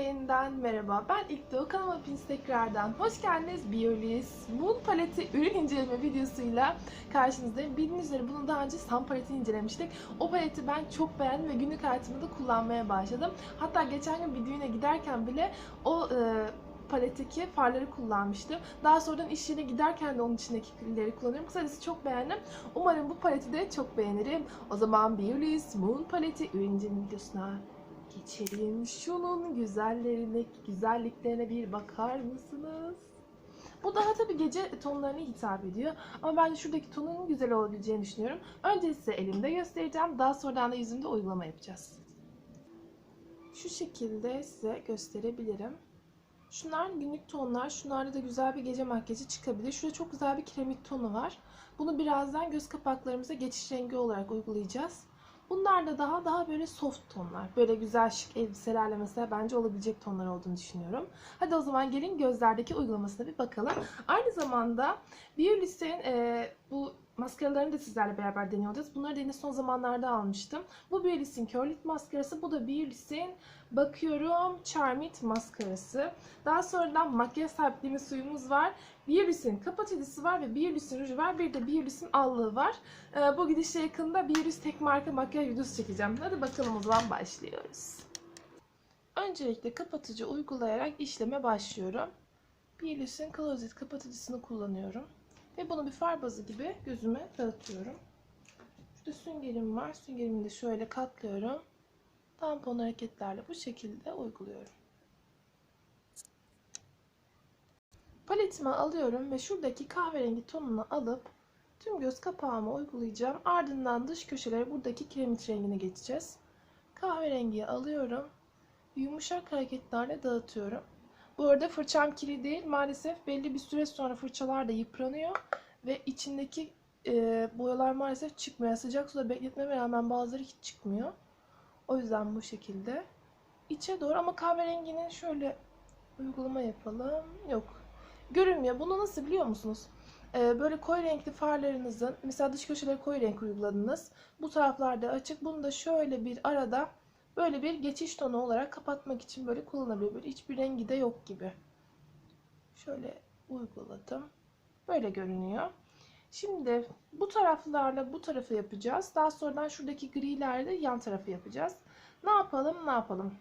yeniden merhaba. Ben İlkdoğu kanalıma hepiniz tekrardan hoş geldiniz. Biolis Moon paleti ürün inceleme videosuyla karşınızdayım. Bildiğiniz üzere bunu daha önce Sun paletini incelemiştik. O paleti ben çok beğendim ve günlük hayatımda da kullanmaya başladım. Hatta geçen gün bir düğüne giderken bile o e, paletteki farları kullanmıştım. Daha sonradan iş yerine giderken de onun içindeki külleri kullanıyorum. Kısacası çok beğendim. Umarım bu paleti de çok beğenirim. O zaman Biolis Moon paleti ürün inceleme videosuna geçelim. Şunun güzellerine, güzelliklerine bir bakar mısınız? Bu daha tabii gece tonlarına hitap ediyor. Ama ben şuradaki tonun güzel olabileceğini düşünüyorum. Önce size elimde göstereceğim. Daha sonradan da yüzümde uygulama yapacağız. Şu şekilde size gösterebilirim. Şunlar günlük tonlar. Şunlarda da güzel bir gece makyajı çıkabilir. Şurada çok güzel bir kremik tonu var. Bunu birazdan göz kapaklarımıza geçiş rengi olarak uygulayacağız. Bunlar da daha daha böyle soft tonlar. Böyle güzel şık elbiselerle mesela bence olabilecek tonlar olduğunu düşünüyorum. Hadi o zaman gelin gözlerdeki uygulamasına bir bakalım. Aynı zamanda Biolis'in e, bu maskaralarını da sizlerle beraber deniyoruz. Bunları da yine son zamanlarda almıştım. Bu Biolis'in Curl Lip maskarası. Bu da Biolis'in Bakıyorum Charmit maskarası. Daha sonradan makyaj sabitleme suyumuz var. Biolis'in kapatıcısı var ve Biolis'in ruju var. Bir de Biolis'in allığı var. Ee, bu gidişle yakında Biolis tek marka makyaj videosu çekeceğim. Hadi bakalım o zaman başlıyoruz. Öncelikle kapatıcı uygulayarak işleme başlıyorum. Biolis'in Closet kapatıcısını kullanıyorum. Ve bunu bir far bazı gibi gözüme dağıtıyorum. Şurada süngerim var. Süngerimi de şöyle katlıyorum. Tampon hareketlerle bu şekilde uyguluyorum. Paletimi alıyorum ve şuradaki kahverengi tonunu alıp tüm göz kapağıma uygulayacağım. Ardından dış köşelere buradaki kiremit rengine geçeceğiz. Kahverengiyi alıyorum. Yumuşak hareketlerle dağıtıyorum. Bu arada fırçam kiri değil. Maalesef belli bir süre sonra fırçalar da yıpranıyor. Ve içindeki e, boyalar maalesef çıkmıyor. Sıcak suda bekletmeme rağmen bazıları hiç çıkmıyor. O yüzden bu şekilde. içe doğru ama kahverenginin şöyle uygulama yapalım. Yok. Görünmüyor. Bunu nasıl biliyor musunuz? Ee, böyle koyu renkli farlarınızın mesela dış köşeleri koyu renk uyguladınız. Bu taraflarda açık. Bunu da şöyle bir arada böyle bir geçiş tonu olarak kapatmak için böyle kullanabilir. Böyle hiçbir rengi de yok gibi. Şöyle uyguladım. Böyle görünüyor. Şimdi bu taraflarla bu tarafı yapacağız. Daha sonradan şuradaki grilerle yan tarafı yapacağız. Ne yapalım ne yapalım.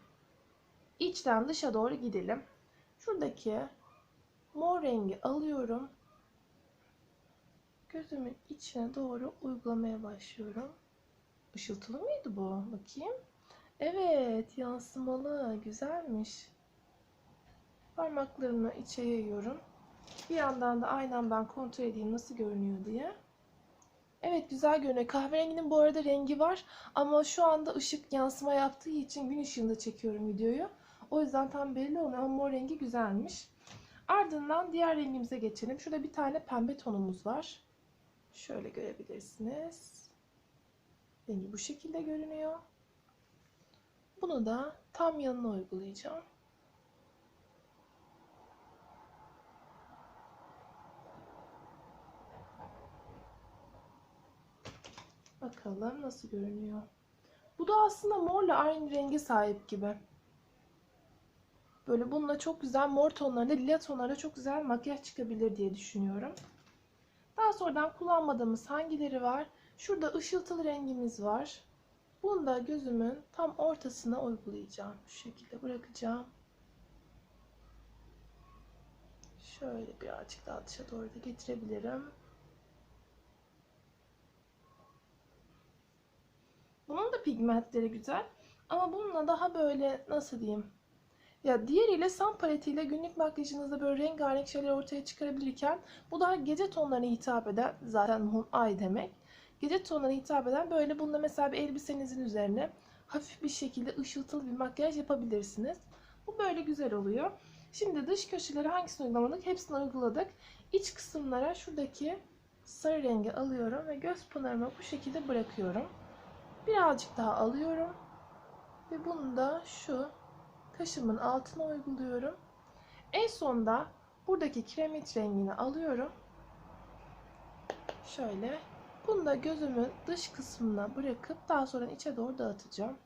İçten dışa doğru gidelim. Şuradaki mor rengi alıyorum. Gözümün içine doğru uygulamaya başlıyorum. Işıltılı mıydı bu? Bakayım. Evet yansımalı. Güzelmiş. Parmaklarımı içe yayıyorum. Bir yandan da aynamdan kontrol edeyim nasıl görünüyor diye. Evet güzel görünüyor. Kahverenginin bu arada rengi var ama şu anda ışık yansıma yaptığı için gün ışığında çekiyorum videoyu. O yüzden tam belli olmuyor ama mor rengi güzelmiş. Ardından diğer rengimize geçelim. Şurada bir tane pembe tonumuz var. Şöyle görebilirsiniz. Rengi bu şekilde görünüyor. Bunu da tam yanına uygulayacağım. Bakalım nasıl görünüyor. Bu da aslında morla aynı renge sahip gibi. Böyle bununla çok güzel mor tonlarında, lila tonlarında çok güzel makyaj çıkabilir diye düşünüyorum. Daha sonradan kullanmadığımız hangileri var? Şurada ışıltılı rengimiz var. Bunu da gözümün tam ortasına uygulayacağım. Şu şekilde bırakacağım. Şöyle birazcık daha dışa doğru da getirebilirim. Bunun da pigmentleri güzel. Ama bununla daha böyle nasıl diyeyim? Ya diğeriyle Sun paletiyle günlük makyajınızda böyle rengarenk şeyler ortaya çıkarabilirken bu daha gece tonlarına hitap eden zaten Moon Eye demek. Gece tonlarına hitap eden böyle bunda mesela bir elbisenizin üzerine hafif bir şekilde ışıltılı bir makyaj yapabilirsiniz. Bu böyle güzel oluyor. Şimdi dış köşeleri hangisini uygulamadık? Hepsini uyguladık. İç kısımlara şuradaki sarı rengi alıyorum ve göz pınarıma bu şekilde bırakıyorum. Birazcık daha alıyorum. Ve bunu da şu kaşımın altına uyguluyorum. En sonda buradaki kiremit rengini alıyorum. Şöyle. Bunu da gözümün dış kısmına bırakıp daha sonra içe doğru dağıtacağım.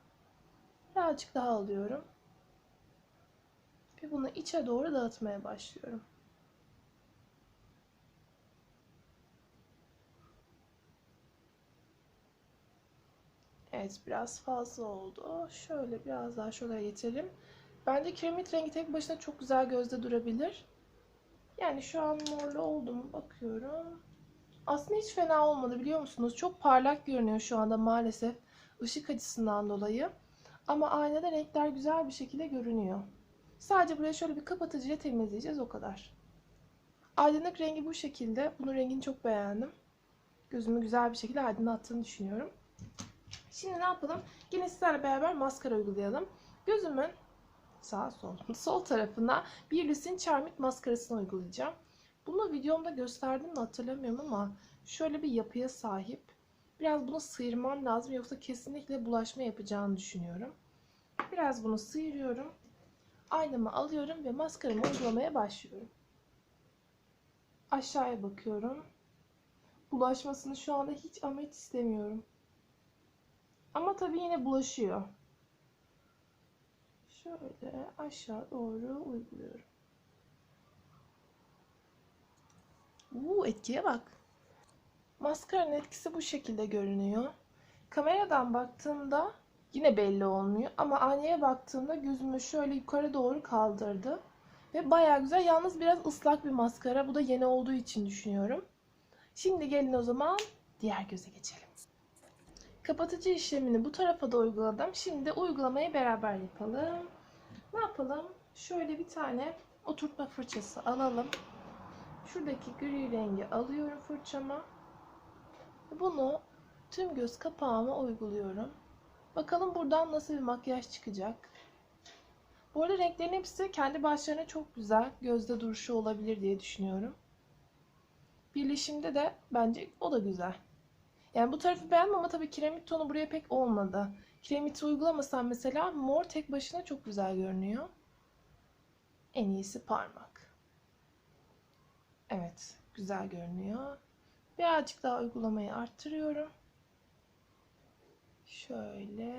Birazcık daha alıyorum. Ve bunu içe doğru dağıtmaya başlıyorum. Evet biraz fazla oldu. Şöyle biraz daha şuraya getirelim. Bence kiremit rengi tek başına çok güzel gözde durabilir. Yani şu an morlu oldu mu bakıyorum. Aslında hiç fena olmadı biliyor musunuz? Çok parlak görünüyor şu anda maalesef ışık açısından dolayı. Ama aynada renkler güzel bir şekilde görünüyor. Sadece buraya şöyle bir kapatıcıyla temizleyeceğiz o kadar. Aydınlık rengi bu şekilde. Bunun rengini çok beğendim. Gözümü güzel bir şekilde aydınlattığını düşünüyorum. Şimdi ne yapalım? Yine sizlerle beraber maskara uygulayalım. Gözümün sağ sol sol tarafına bir Lusin Charmit maskarasını uygulayacağım. Bunu videomda gösterdim mi hatırlamıyorum ama şöyle bir yapıya sahip. Biraz bunu sıyırmam lazım yoksa kesinlikle bulaşma yapacağını düşünüyorum. Biraz bunu sıyırıyorum. Aynamı alıyorum ve maskaramı uygulamaya başlıyorum. Aşağıya bakıyorum. Bulaşmasını şu anda hiç ama istemiyorum. Ama tabii yine bulaşıyor. Şöyle aşağı doğru uyguluyorum. Uuu etkiye bak. Maskaranın etkisi bu şekilde görünüyor. Kameradan baktığımda yine belli olmuyor ama aynaya baktığımda gözümü şöyle yukarı doğru kaldırdı. Ve baya güzel. Yalnız biraz ıslak bir maskara. Bu da yeni olduğu için düşünüyorum. Şimdi gelin o zaman diğer göze geçelim. Kapatıcı işlemini bu tarafa da uyguladım. Şimdi uygulamayı beraber yapalım. Ne yapalım? Şöyle bir tane oturtma fırçası alalım. Şuradaki gri rengi alıyorum fırçama. Bunu tüm göz kapağıma uyguluyorum. Bakalım buradan nasıl bir makyaj çıkacak. Bu arada renklerin hepsi kendi başlarına çok güzel. Gözde duruşu olabilir diye düşünüyorum. Birleşimde de bence o da güzel. Yani bu tarafı beğendim ama tabii kiremit tonu buraya pek olmadı. Kiremiti uygulamasam mesela mor tek başına çok güzel görünüyor. En iyisi parmak. Evet, güzel görünüyor. Birazcık daha uygulamayı arttırıyorum. Şöyle.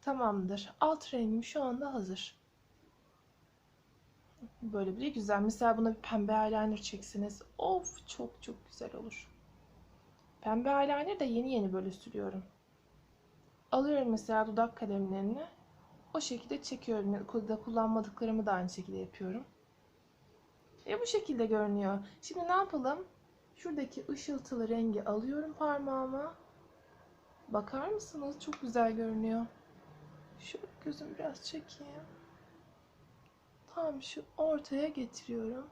Tamamdır. Alt rengim şu anda hazır. Böyle bir güzel. Mesela buna bir pembe eyeliner çekseniz of çok çok güzel olur. Pembe eyeliner de yeni yeni böyle sürüyorum. Alıyorum mesela dudak kalemlerini. O şekilde çekiyorum. Kullanmadıklarımı da aynı şekilde yapıyorum. Ve bu şekilde görünüyor. Şimdi ne yapalım? Şuradaki ışıltılı rengi alıyorum parmağıma. Bakar mısınız? Çok güzel görünüyor. Şu gözüm biraz çekeyim. Tam şu ortaya getiriyorum.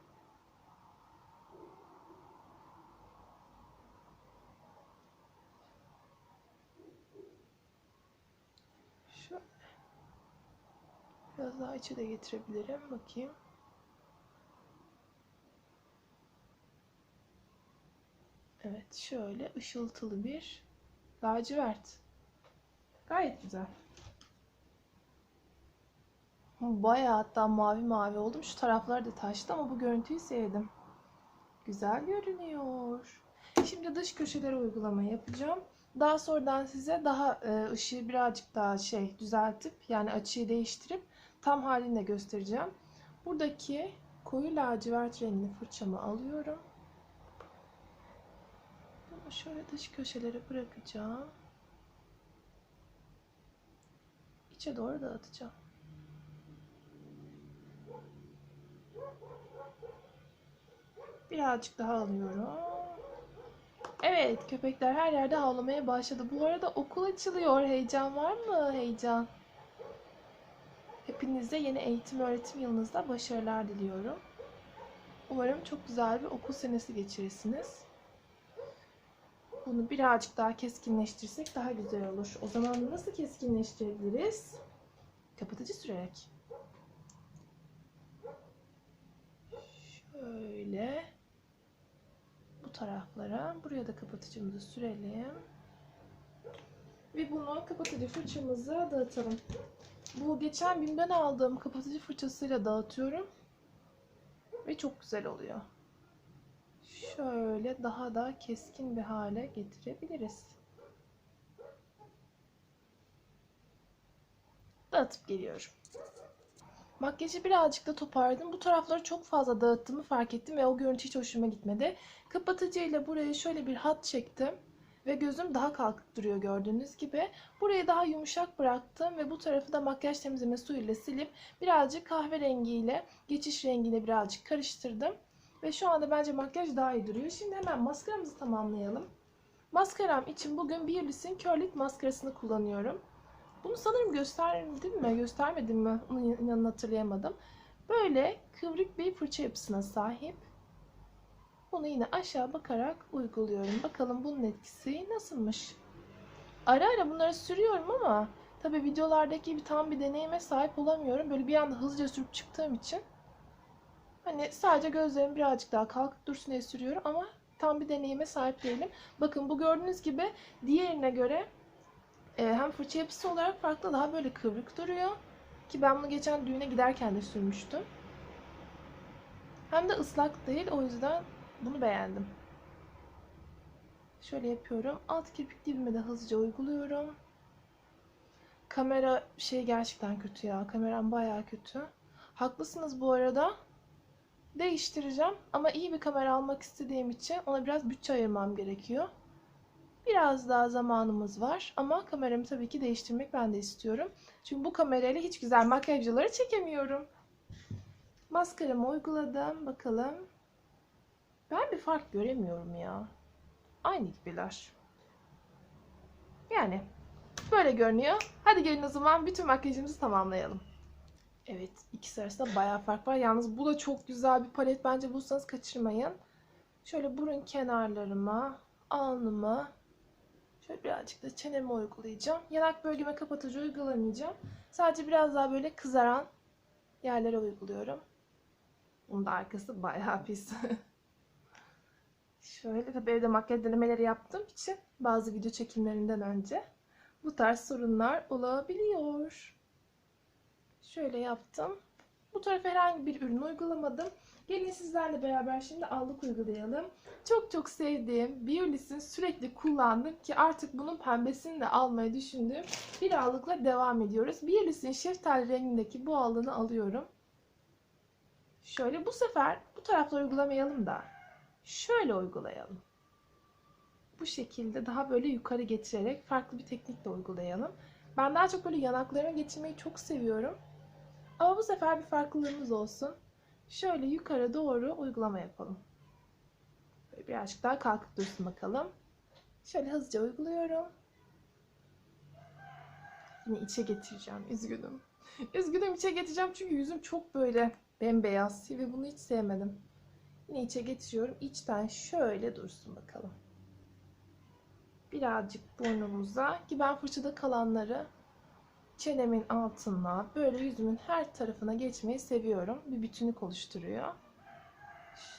Şöyle. Biraz daha içe de getirebilirim. Bakayım. Evet şöyle ışıltılı bir lacivert. Gayet güzel. Bayağı hatta mavi mavi oldum. Şu taraflar da taştı ama bu görüntüyü sevdim. Güzel görünüyor. Şimdi dış köşelere uygulama yapacağım. Daha sonradan size daha e, ışığı birazcık daha şey düzeltip yani açıyı değiştirip tam halini göstereceğim. Buradaki koyu lacivert rengini fırçamı alıyorum. Şöyle dış köşelere bırakacağım. İçe doğru dağıtacağım. Birazcık daha alıyorum. Evet, köpekler her yerde havlamaya başladı. Bu arada okul açılıyor. Heyecan var mı? Heyecan. Hepinize yeni eğitim öğretim yılınızda başarılar diliyorum. Umarım çok güzel bir okul senesi geçirirsiniz. Bunu birazcık daha keskinleştirsek daha güzel olur. O zaman nasıl keskinleştirebiliriz? Kapatıcı sürerek. Şöyle bu taraflara. Buraya da kapatıcımızı sürelim. Ve bunu kapatıcı fırçamıza dağıtalım. Bu geçen BİM'den aldığım kapatıcı fırçasıyla dağıtıyorum. Ve çok güzel oluyor. Şöyle daha da keskin bir hale getirebiliriz. Dağıtıp geliyorum. Makyajı birazcık da toparladım. Bu tarafları çok fazla dağıttığımı fark ettim ve o görüntü hiç hoşuma gitmedi. Kapatıcıyla buraya şöyle bir hat çektim. Ve gözüm daha kalkık duruyor gördüğünüz gibi. Burayı daha yumuşak bıraktım ve bu tarafı da makyaj temizleme suyuyla silip birazcık kahverengiyle geçiş rengiyle birazcık karıştırdım. Ve şu anda bence makyaj daha iyi duruyor. Şimdi hemen maskaramızı tamamlayalım. Maskaram için bugün Beauty's'in Curlit maskarasını kullanıyorum. Bunu sanırım gösterdim mi, göstermedim mi? Onu hatırlayamadım. Böyle kıvrık bir fırça yapısına sahip. Bunu yine aşağı bakarak uyguluyorum. Bakalım bunun etkisi nasılmış? Ara ara bunları sürüyorum ama tabi videolardaki gibi tam bir deneyime sahip olamıyorum. Böyle bir anda hızlıca sürüp çıktığım için hani sadece gözlerim birazcık daha kalkıp dursun diye sürüyorum ama tam bir deneyime sahip değilim. Bakın bu gördüğünüz gibi diğerine göre e, hem fırça yapısı olarak farklı daha böyle kıvrık duruyor. Ki ben bunu geçen düğüne giderken de sürmüştüm. Hem de ıslak değil o yüzden bunu beğendim. Şöyle yapıyorum. Alt kirpik dibime de hızlıca uyguluyorum. Kamera şey gerçekten kötü ya. Kameram bayağı kötü. Haklısınız bu arada. Değiştireceğim ama iyi bir kamera almak istediğim için ona biraz bütçe ayırmam gerekiyor. Biraz daha zamanımız var ama kameramı tabii ki değiştirmek ben de istiyorum. Çünkü bu kamerayla hiç güzel makyajları çekemiyorum. Maskaramı uyguladım. Bakalım. Ben bir fark göremiyorum ya. Aynı gibiler. Yani böyle görünüyor. Hadi gelin o zaman bütün makyajımızı tamamlayalım. Evet ikisi arasında bayağı fark var. Yalnız bu da çok güzel bir palet. Bence bulsanız kaçırmayın. Şöyle burun kenarlarıma, alnıma, şöyle birazcık da çeneme uygulayacağım. Yanak bölgeme kapatıcı uygulamayacağım. Sadece biraz daha böyle kızaran yerlere uyguluyorum. Bunun da arkası bayağı pis. Şöyle tabii evde makyaj denemeleri yaptığım için bazı video çekimlerinden önce bu tarz sorunlar olabiliyor. Şöyle yaptım. Bu tarafa herhangi bir ürün uygulamadım. Gelin sizlerle beraber şimdi allık uygulayalım. Çok çok sevdiğim Biolis'in sürekli kullandığım ki artık bunun pembesini de almayı düşündüğüm bir allıkla devam ediyoruz. Biolis'in şeftali rengindeki bu allığını alıyorum. Şöyle bu sefer bu tarafla uygulamayalım da şöyle uygulayalım. Bu şekilde daha böyle yukarı getirerek farklı bir teknikle uygulayalım. Ben daha çok böyle yanaklarıma getirmeyi çok seviyorum. Ama bu sefer bir farklılığımız olsun. Şöyle yukarı doğru uygulama yapalım. Böyle birazcık daha kalkıp dursun bakalım. Şöyle hızlıca uyguluyorum. Yine içe getireceğim. Üzgünüm. Üzgünüm içe getireceğim çünkü yüzüm çok böyle bembeyaz ve bunu hiç sevmedim. Yine içe getiriyorum. İçten şöyle dursun bakalım. Birazcık burnumuza ki ben fırçada kalanları çenemin altına böyle yüzümün her tarafına geçmeyi seviyorum. Bir bütünlük oluşturuyor.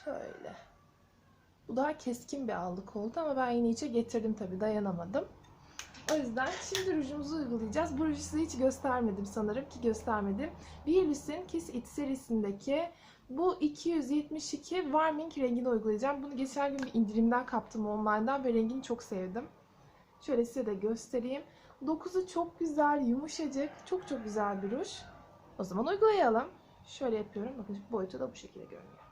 Şöyle. Bu daha keskin bir allık oldu ama ben yine içe getirdim tabii dayanamadım. O yüzden şimdi rujumuzu uygulayacağız. Bu ruju size hiç göstermedim sanırım ki göstermedim. Biolis'in Kiss It serisindeki bu 272 Warming rengini uygulayacağım. Bunu geçen gün bir indirimden kaptım online'dan ve rengini çok sevdim. Şöyle size de göstereyim. Dokusu çok güzel, yumuşacık. Çok çok güzel bir ruj. O zaman uygulayalım. Şöyle yapıyorum. Bakın boyutu da bu şekilde görünüyor.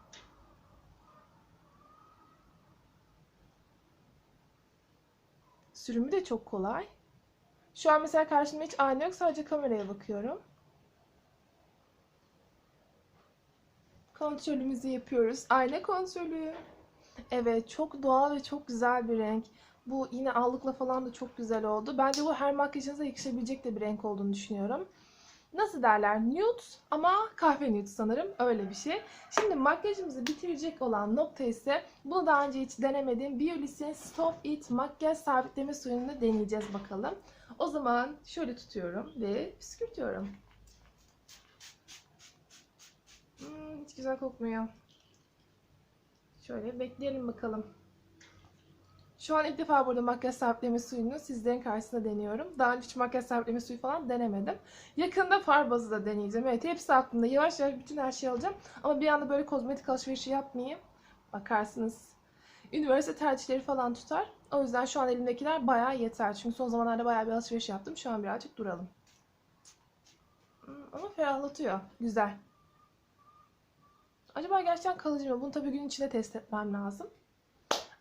Sürümü de çok kolay. Şu an mesela karşımda hiç ayna yok. Sadece kameraya bakıyorum. Kontrolümüzü yapıyoruz. Ayna kontrolü. Evet çok doğal ve çok güzel bir renk. Bu yine allıkla falan da çok güzel oldu. Bence bu her makyajınıza yakışabilecek de bir renk olduğunu düşünüyorum. Nasıl derler? Nude ama kahve nude sanırım. Öyle bir şey. Şimdi makyajımızı bitirecek olan nokta ise bunu daha önce hiç denemedim. Biolis'in Stop It makyaj sabitleme suyunu deneyeceğiz bakalım. O zaman şöyle tutuyorum ve püskürtüyorum. Hmm, hiç güzel kokmuyor. Şöyle bekleyelim bakalım. Şu an ilk defa burada makyaj sabitleme suyunu sizlerin karşısında deniyorum. Daha önce hiç makyaj sabitleme suyu falan denemedim. Yakında far bazı da deneyeceğim. Evet hepsi aklımda. Yavaş yavaş bütün her şeyi alacağım. Ama bir anda böyle kozmetik alışverişi yapmayayım. Bakarsınız üniversite tercihleri falan tutar. O yüzden şu an elimdekiler bayağı yeter. Çünkü son zamanlarda bayağı bir alışveriş yaptım. Şu an birazcık duralım. Hmm, ama ferahlatıyor. Güzel. Acaba gerçekten kalıcı mı? Bunu tabii gün içinde test etmem lazım.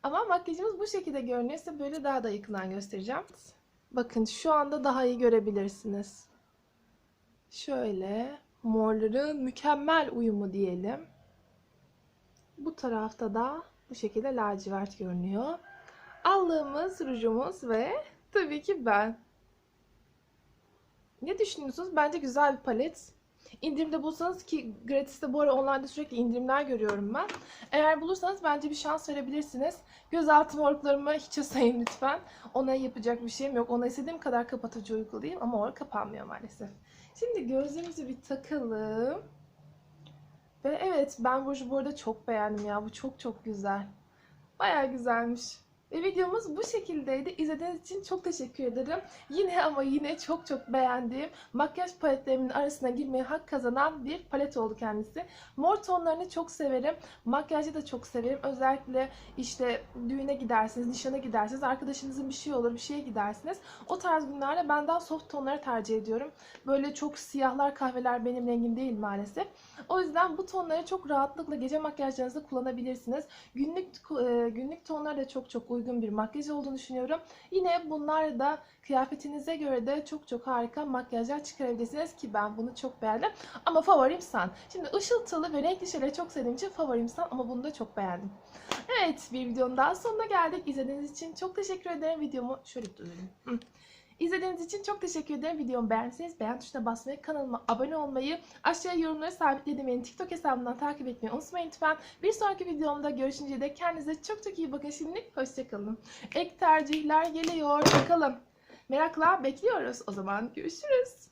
Ama makyajımız bu şekilde görünüyor. Size böyle daha da yakından göstereceğim. Bakın şu anda daha iyi görebilirsiniz. Şöyle morların mükemmel uyumu diyelim. Bu tarafta da bu şekilde lacivert görünüyor. Aldığımız rujumuz ve tabii ki ben. Ne düşünüyorsunuz? Bence güzel bir palet. İndirimde bulsanız ki gratis'te bu ara online'da sürekli indirimler görüyorum ben. Eğer bulursanız bence bir şans verebilirsiniz. Gözaltı morluklarımı hiçe sayın lütfen. Ona yapacak bir şeyim yok. Ona istediğim kadar kapatıcı uygulayayım ama orada kapanmıyor maalesef. Şimdi gözlerimizi bir takalım. Ve evet ben bu arada çok beğendim ya. Bu çok çok güzel. Bayağı güzelmiş. Ve videomuz bu şekildeydi. İzlediğiniz için çok teşekkür ederim. Yine ama yine çok çok beğendiğim makyaj paletlerimin arasına girmeye hak kazanan bir palet oldu kendisi. Mor tonlarını çok severim. Makyajı da çok severim. Özellikle işte düğüne gidersiniz, nişana gidersiniz, arkadaşınızın bir şey olur, bir şeye gidersiniz. O tarz günlerde ben daha soft tonları tercih ediyorum. Böyle çok siyahlar, kahveler benim rengim değil maalesef. O yüzden bu tonları çok rahatlıkla gece makyajlarınızda kullanabilirsiniz. Günlük e, günlük tonlar da çok çok uygun bir makyaj olduğunu düşünüyorum. Yine bunlar da kıyafetinize göre de çok çok harika makyajlar çıkarabilirsiniz ki ben bunu çok beğendim. Ama favorim Sun. Şimdi ışıltılı ve renkli şeyleri çok sevdiğim için favorim Sun ama bunu da çok beğendim. Evet bir videonun daha sonuna geldik. İzlediğiniz için çok teşekkür ederim. Videomu şöyle tutayım. İzlediğiniz için çok teşekkür ederim. Videomu beğendiyseniz beğen tuşuna basmayı, kanalıma abone olmayı, aşağıya yorumları sabitlediğim benim TikTok hesabımdan takip etmeyi unutmayın lütfen. Bir sonraki videomda görüşünceye dek kendinize çok çok iyi bakın şimdilik. Hoşçakalın. Ek tercihler geliyor. Bakalım. Merakla bekliyoruz. O zaman görüşürüz.